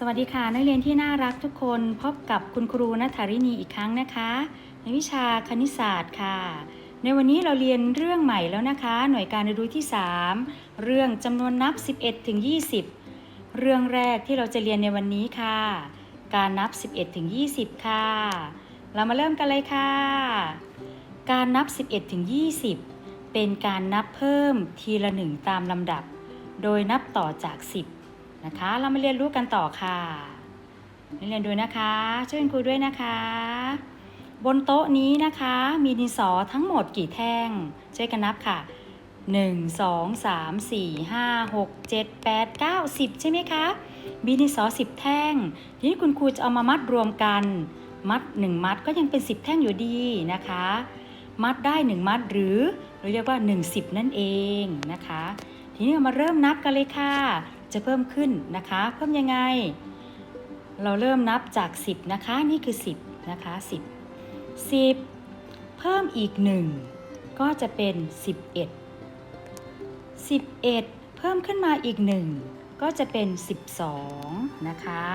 สวัสดีค่ะ นักเรียนที่น่ารักทุกคนพบกับคุณครูนัทธารินีอีกครั้งนะคะ ในวิชาคณิตศาสตร์ค่ะ ในวันนี้เราเรียนเรื่องใหม่แล้วนะคะ หน่วยการเรียนรู้ที่ 3 เรื่องจำนวนนับ 11ถึง20 เรื่องแรกที่เราจะเรียนในวันนี้ค่ะ การนับ 11ถึง20 ค่ะ เรามาเริ่มกันเลยค่ะ การนับ 11ถึง20 เป็นการนับเพิ่มทีละหนึ่งตามลำดับ โดยนับต่อจาก 10 นะคะ เรามาเรียนรู้กันต่อค่ะนักเรียนดูนะคะ ช่วยคุณครูด้วยนะคะ บนโต๊ะนี้นะคะ มีดินสอทั้งหมดกี่แท่ง ช่วยกันนับค่ะ 1 2 3 4 5 6 7 8 9 10 ใช่ไหมคะ มีดินสอ 10 แท่ง ทีนี้คุณครูจะเอามามัดรวมกัน มัด 1 มัดก็ยังเป็น 10 แท่งอยู่ดีนะคะ มัดได้ 1 มัดหรือเราเรียกว่า 1 10 นั่นเองนะคะ ทีนี้เรามาเริ่มนับกันเลยค่ะ จะเพิ่มขึ้นนะคะ เพิ่มยังไง เราเริ่มนับจาก 10 นะคะ นี่คือ 10 นะคะ 10 10 เพิ่มอีก 1 ก็จะเป็น 11 11 เพิ่มขึ้นมาอีก 1 ก็จะเป็น 12 นะคะ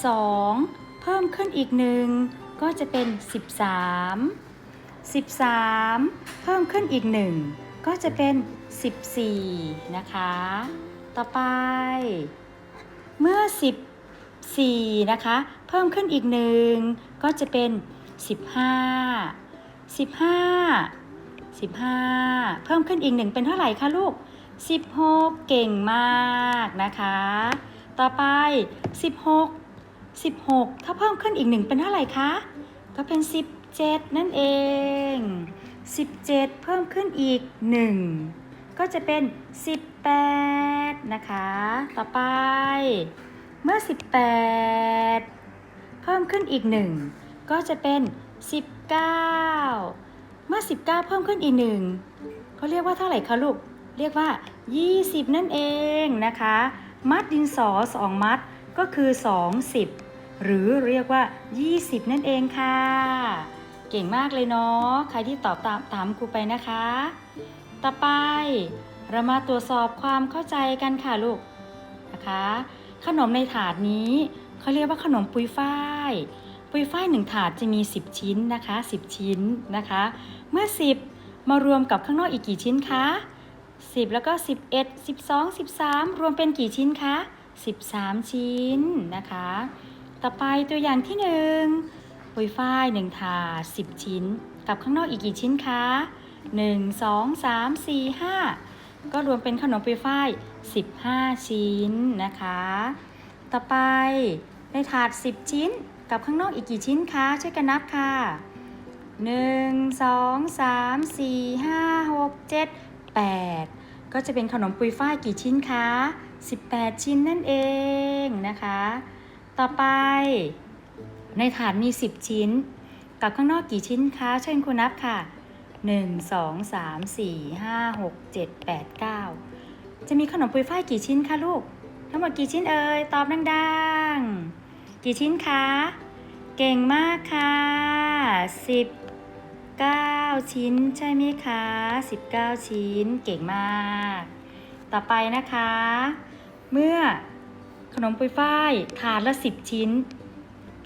12 เพิ่มขึ้นอีก 1 ก็จะเป็น 13 13 เพิ่มขึ้นอีก 1 ก็จะเป็น 14 นะคะ ต่อไป เมื่อ 14 นะคะ เพิ่มขึ้นอีก1ก็จะเป็น 15 15 15 เพิ่มขึ้นอีก1เป็นเท่าไหร่คะลูก 16 เก่งมากนะคะ ต่อไป 16 16 ถ้าเพิ่มขึ้นอีก1เป็นเท่าไหร่คะ ก็เป็น 17 นั่นเอง 17 เพิ่มขึ้นอีก 1 ก็จะเป็น 18 นะคะ ต่อไป เมื่อ 18 เพิ่มขึ้นอีก 1 ก็จะเป็น 19 เมื่อ 19 เพิ่มขึ้นอีก 1เขาเรียกว่าเท่าไหร่คะลูก เรียกว่า 20 นั่นเองนะคะ มัดดินสอ2มัดก็คือ 20 หรือเรียกว่า 20 นั่นเองค่ะ เก่งมากเลยเนาะใครที่ตอบตามตามครูไปนะคะ ต่อไปเรามาตรวจสอบความเข้าใจกันค่ะลูกนะคะ ขนมในถาดนี้เขาเรียกว่าขนมปุยฝ้ายปุยฝ้ายหนึ่งถาดจะมี 10 ชิ้นนะคะ 10 ชิ้นนะคะ เมื่อ 10 มารวมกับข้างนอกอีกกี่ชิ้นคะ10 แล้วก็ 11 12 13 รวมเป็นกี่ชิ้นคะ 13 ชิ้นนะคะ ต่อไปตัวอย่างที่ 1 ปุยฝ้าย1ถาด10ชิ้น กับข้างนอกอีกกี่ชิ้นคะ1 2 3 4 5ก็รวมเป็นขนมปุยฝ้าย15ชิ้นนะคะ ต่อไปในถาด10ชิ้น กับข้างนอกอีกกี่ชิ้นคะช่วยกันนับค่ะ1 2 3 4 5 6 7 8ก็จะเป็นขนมปุยฝ้ายกี่ชิ้นคะ 18 ชิ้นนั่นเองนะคะ ต่อไป ในถาดมี 10 ชิ้น กับข้างนอกกี่ชิ้นคะ เช่วยคุณนับค่ะ 1 2 3 4 5 6 7 8 9 จะมีขนมปุยฝ้ายกี่ชิ้นคะลูก ทั้งหมดกี่ชิ้นเอ่ย ตอบดังๆ กี่ชิ้นคะ เก่งมากค่ะ 19 ชิ้นใช่ไหมคะ 19 ชิ้น เก่งมาก ต่อไปนะคะ เมื่อขนมปุยฝ้ายถาดละ 10 ชิ้น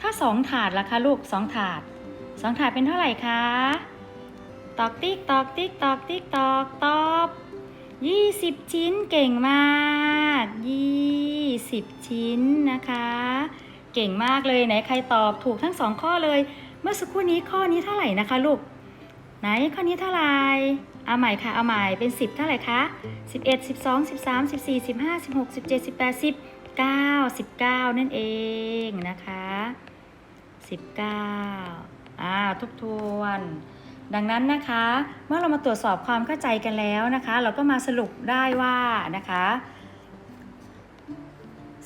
ถ้า2ถาดล่ะคะลูก2ถาด2ถาดเป็นเท่าไหร่คะ ตอกติ๊กตอกติ๊กตอกติ๊กตอกตอบ20ชิ้นเก่งมาก20ชิ้นนะคะ เก่งมากเลยไหนใครตอบถูกทั้งสองข้อเลย เมื่อสักครู่นี้ข้อนี้เท่าไหร่นะคะลูก ไหนข้อนี้เท่าไหร่เอาใหม่ค่ะเอาใหม่เป็น 10 เท่าไหร่คะ11 12 13 14 15 16 17 18 19 19 นั่นเองนะคะ 19อ่าทบทวน ดังนั้นนะคะ เมื่อเรามาตรวจสอบความเข้าใจกันแล้วนะคะ เราก็มาสรุปได้ว่านะคะ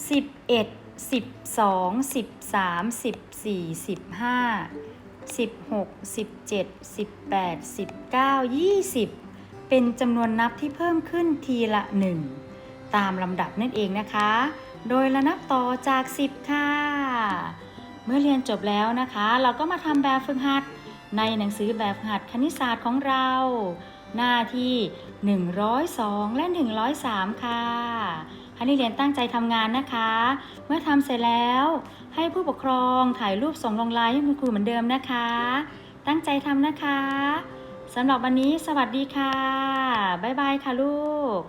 11 12 13 14 15 16 17 18 19 20 เป็นจำนวนนับที่เพิ่มขึ้นทีละ 1 ตามลำดับนั่นเองนะคะ โดยระนับต่อจาก 10 ค่ะ เมื่อเรียนจบแล้วนะคะ เราก็มาทำแบบฝึกหัด ในหนังสือแบบฝึกหัดคณิตศาสตร์ของเรา หน้าที่ 102 และ 103 ค่ะให้นักเรียนตั้งใจทำงานนะคะ เมื่อทำเสร็จแล้ว ให้ผู้ปกครองถ่ายรูปส่งลงไลน์ให้คุณครูเหมือนเดิมนะคะ ตั้งใจทำนะคะสำหรับวันนี้สวัสดีค่ะ บ๊ายบายค่ะลูก